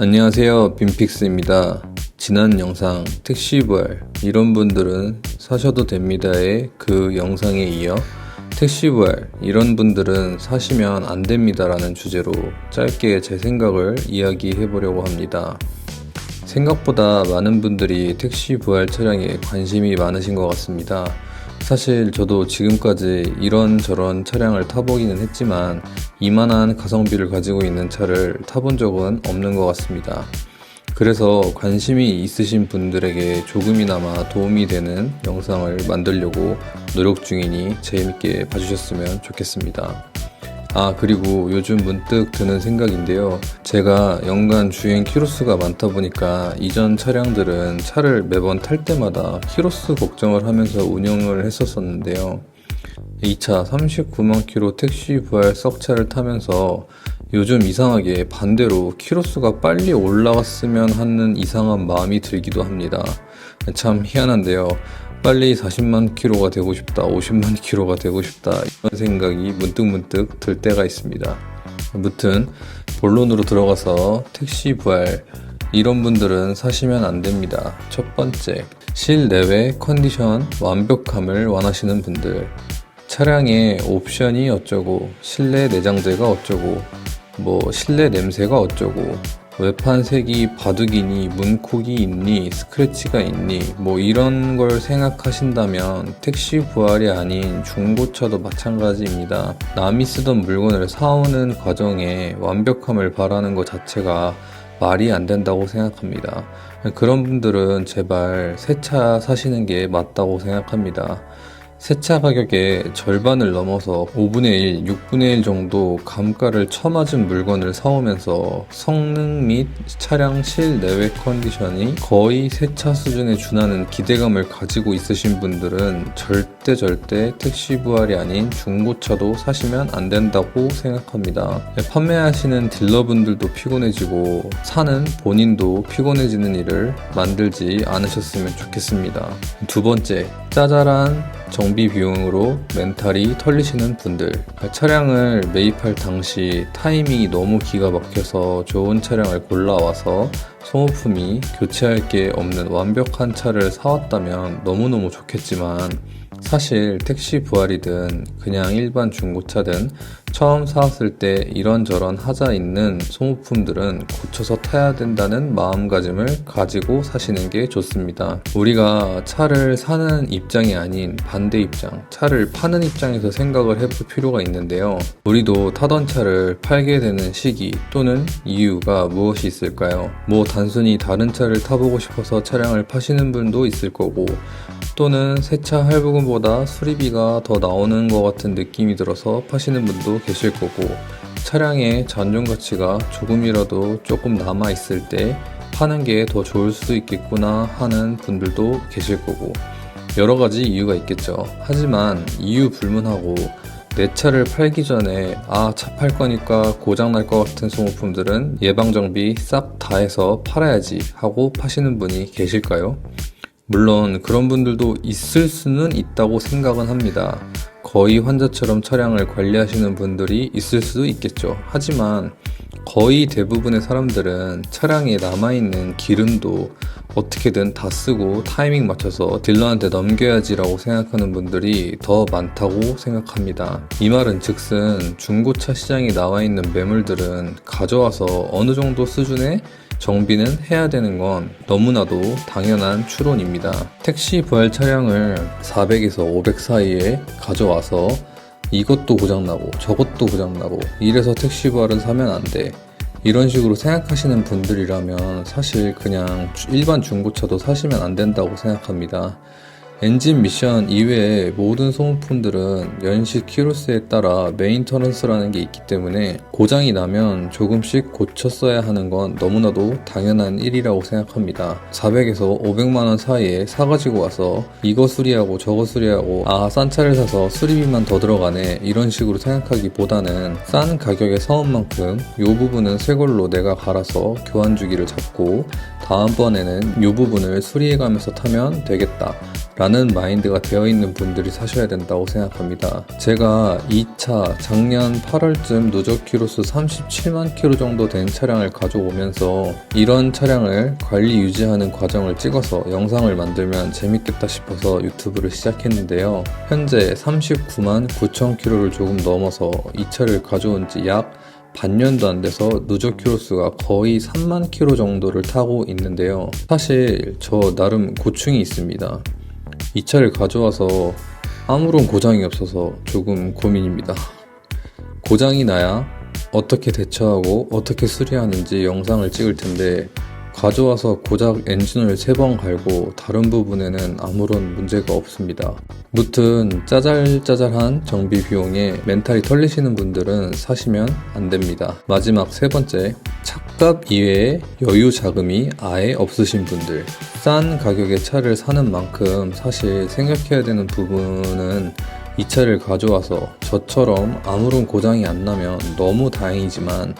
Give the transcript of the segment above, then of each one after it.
안녕하세요 빈픽스입니다. 지난 영상 택시부활 이런 분들은 사셔도 됩니다의 그 영상에 이어 택시부활 이런 분들은 사시면 안 됩니다라는 주제로 짧게 제 생각을 이야기해 보려고 합니다 생각보다 많은 분들이 택시 부활 차량에 관심이 많으신 것 같습니다. 사실 저도 지금까지 이런저런 차량을 타보기는 했지만 이만한 가성비를 가지고 있는 차를 타본 적은 없는 것 같습니다. 그래서 관심이 있으신 분들에게 조금이나마 도움이 되는 영상을 만들려고 노력 중이니 재밌게 봐주셨으면 좋겠습니다. 아, 그리고 요즘 문득 드는 생각인데요. 제가 연간 주행 키로수가 많다 보니까 이전 차량들은 차를 매번 탈 때마다 키로수 걱정을 하면서 운영을 했었었는데요. 이차 39만 키로 택시 부활 썩차를 타면서 요즘 이상하게 반대로 키로수가 빨리 올라갔으면 하는 이상한 마음이 들기도 합니다. 참 희한한데요. 빨리 40만 킬로가 되고 싶다, 50만 킬로가 되고 싶다, 이런 생각이 문득문득 들 때가 있습니다. 아무튼, 본론으로 들어가서 택시 부활, 이런 분들은 사시면 안 됩니다. 첫 번째, 실내외 컨디션 완벽함을 원하시는 분들. 차량의 옵션이 어쩌고, 실내 내장재가 어쩌고, 뭐, 실내 냄새가 어쩌고, 외판 색이 바둑이니 문콕이 있니 스크래치가 있니 뭐 이런 걸 생각하신다면 택시 부활이 아닌 중고차도 마찬가지입니다. 남이 쓰던 물건을 사오는 과정에 완벽함을 바라는 것 자체가 말이 안 된다고 생각합니다. 그런 분들은 제발 새 차 사시는 게 맞다고 생각합니다. 세차 가격의 절반을 넘어서 5분의 1, 6분의 1 정도 감가를 쳐맞은 물건을 사오면서 성능 및 차량 실내외 컨디션이 거의 세차 수준에 준하는 기대감을 가지고 있으신 분들은 절대 절대 택시 부활이 아닌 중고차도 사시면 안 된다고 생각합니다. 판매하시는 딜러분들도 피곤해지고 사는 본인도 피곤해지는 일을 만들지 않으셨으면 좋겠습니다. 두 번째, 짜잘한 정비 비용으로 멘탈이 털리시는 분들. 차량을 매입할 당시 타이밍이 너무 기가 막혀서 좋은 차량을 골라와서 소모품이 교체할 게 없는 완벽한 차를 사왔다면 너무너무 좋겠지만 사실 택시 부활이든 그냥 일반 중고차든 처음 사왔을 때 이런저런 하자 있는 소모품들은 고쳐서 타야 된다는 마음가짐을 가지고 사시는 게 좋습니다. 우리가 차를 사는 입장이 아닌 반대 입장, 차를 파는 입장에서 생각을 해볼 필요가 있는데요. 우리도 타던 차를 팔게 되는 시기 또는 이유가 무엇이 있을까요? 뭐 단순히 다른 차를 타보고 싶어서 차량을 파시는 분도 있을 거고 또는 새 차 할부금 보다 수리비가 더 나오는 것 같은 느낌이 들어서 파시는 분도 계실 거고 차량의 잔존 가치가 조금이라도 조금 남아 있을 때 파는 게 더 좋을 수도 있겠구나 하는 분들도 계실 거고 여러 가지 이유가 있겠죠. 하지만 이유 불문하고 내 차를 팔기 전에 아 차 팔 거니까 고장 날 것 같은 소모품들은 예방 정비 싹 다 해서 팔아야지 하고 파시는 분이 계실까요? 물론 그런 분들도 있을 수는 있다고 생각은 합니다. 거의 환자처럼 차량을 관리하시는 분들이 있을 수도 있겠죠. 하지만 거의 대부분의 사람들은 차량에 남아있는 기름도 어떻게든 다 쓰고 타이밍 맞춰서 딜러한테 넘겨야지라고 생각하는 분들이 더 많다고 생각합니다. 이 말은 즉슨 중고차 시장에 나와 있는 매물들은 가져와서 어느 정도 수준의 정비는 해야 되는 건 너무나도 당연한 추론입니다. 택시 부활 차량을 400에서 500 사이에 가져와서 이것도 고장나고 저것도 고장나고 이래서 택시 부활은 사면 안 돼. 이런 식으로 생각하시는 분들이라면 사실 그냥 일반 중고차도 사시면 안 된다고 생각합니다. 엔진 미션 이외의 모든 소모품들은 연식 키로수에 따라 메인터넌스라는 게 있기 때문에 고장이 나면 조금씩 고쳤어야 하는 건 너무나도 당연한 일이라고 생각합니다. 400에서 500만원 사이에 사가지고 와서 이거 수리하고 저거 수리하고 아 싼 차를 사서 수리비만 더 들어가네 이런 식으로 생각하기보다는 싼 가격에 사온 만큼 이 부분은 새 걸로 내가 갈아서 교환 주기를 잡고 다음번에는 이 부분을 수리해가면서 타면 되겠다 라는 마인드가 되어 있는 분들이 사셔야 된다고 생각합니다. 제가 2차 작년 8월쯤 누적 키로수 37만 키로 정도 된 차량을 가져오면서 이런 차량을 관리 유지하는 과정을 찍어서 영상을 만들면 재밌겠다 싶어서 유튜브를 시작했는데요. 현재 39만 9천 키로를 조금 넘어서 이 차를 가져온 지약 반년도 안 돼서 누적 키로수가 거의 3만 키로 정도를 타고 있는데요. 사실 저 나름 고충이 있습니다. 이 차를 가져와서 아무런 고장이 없어서 조금 고민입니다. 고장이 나야 어떻게 대처하고 어떻게 수리하는지 영상을 찍을 텐데 가져와서 고작 엔진을 3번 갈고 다른 부분에는 아무런 문제가 없습니다. 무튼 짜잘짜잘한 정비 비용에 멘탈이 털리시는 분들은 사시면 안 됩니다. 마지막 세 번째, 착값 이외에 여유 자금이 아예 없으신 분들. 싼 가격의 차를 사는 만큼 사실 생각해야 되는 부분은 이 차를 가져와서 저처럼 아무런 고장이 안 나면 너무 다행이지만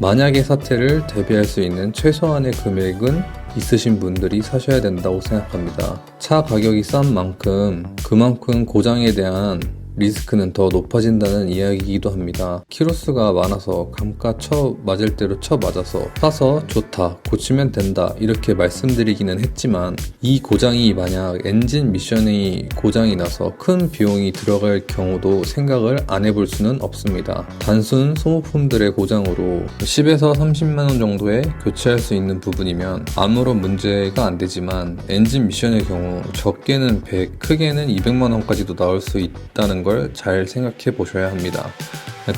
만약의 사태를 대비할 수 있는 최소한의 금액은 있으신 분들이 사셔야 된다고 생각합니다. 차 가격이 싼 만큼 그만큼 고장에 대한 리스크는 더 높아진다는 이야기이기도 합니다. 키로수가 많아서 감가 쳐 맞을 대로 쳐 맞아서 사서 좋다, 고치면 된다 이렇게 말씀드리기는 했지만 이 고장이 만약 엔진 미션이 고장이 나서 큰 비용이 들어갈 경우도 생각을 안 해볼 수는 없습니다. 단순 소모품들의 고장으로 10에서 30만 원 정도에 교체할 수 있는 부분이면 아무런 문제가 안 되지만 엔진 미션의 경우 적게는 100, 크게는 200만 원까지도 나올 수 있다는 걸 잘 생각해 보셔야 합니다.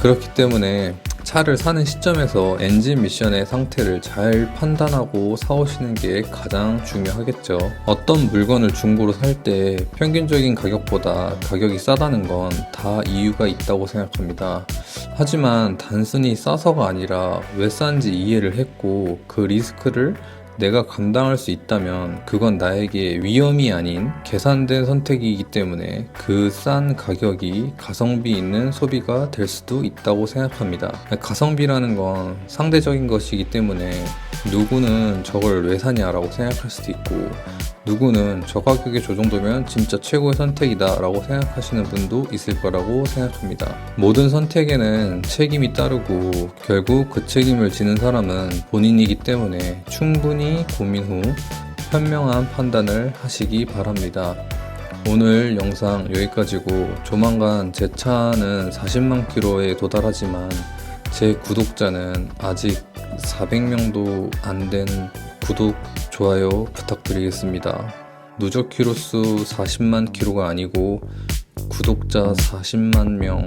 그렇기 때문에 차를 사는 시점에서 엔진 미션의 상태를 잘 판단하고 사오시는 게 가장 중요하겠죠. 어떤 물건을 중고로 살 때 평균적인 가격보다 가격이 싸다는 건 다 이유가 있다고 생각합니다. 하지만 단순히 싸서가 아니라 왜 싼지 이해를 했고 그 리스크를 내가 감당할 수 있다면 그건 나에게 위험이 아닌 계산된 선택이기 때문에 그 싼 가격이 가성비 있는 소비가 될 수도 있다고 생각합니다. 가성비라는 건 상대적인 것이기 때문에 누구는 저걸 왜 사냐라고 생각할 수도 있고 누구는 저 가격에 저 정도면 진짜 최고의 선택이다 라고 생각하시는 분도 있을 거라고 생각합니다. 모든 선택에는 책임이 따르고 결국 그 책임을 지는 사람은 본인이기 때문에 충분히 고민 후 현명한 판단을 하시기 바랍니다. 오늘 영상 여기까지고 조만간 제 차는 40만 킬로에 도달하지만 제 구독자는 아직 400명도 안 된 구독, 좋아요 부탁드리겠습니다. 누적 키로수 40만 키로가 아니고 구독자 40만 명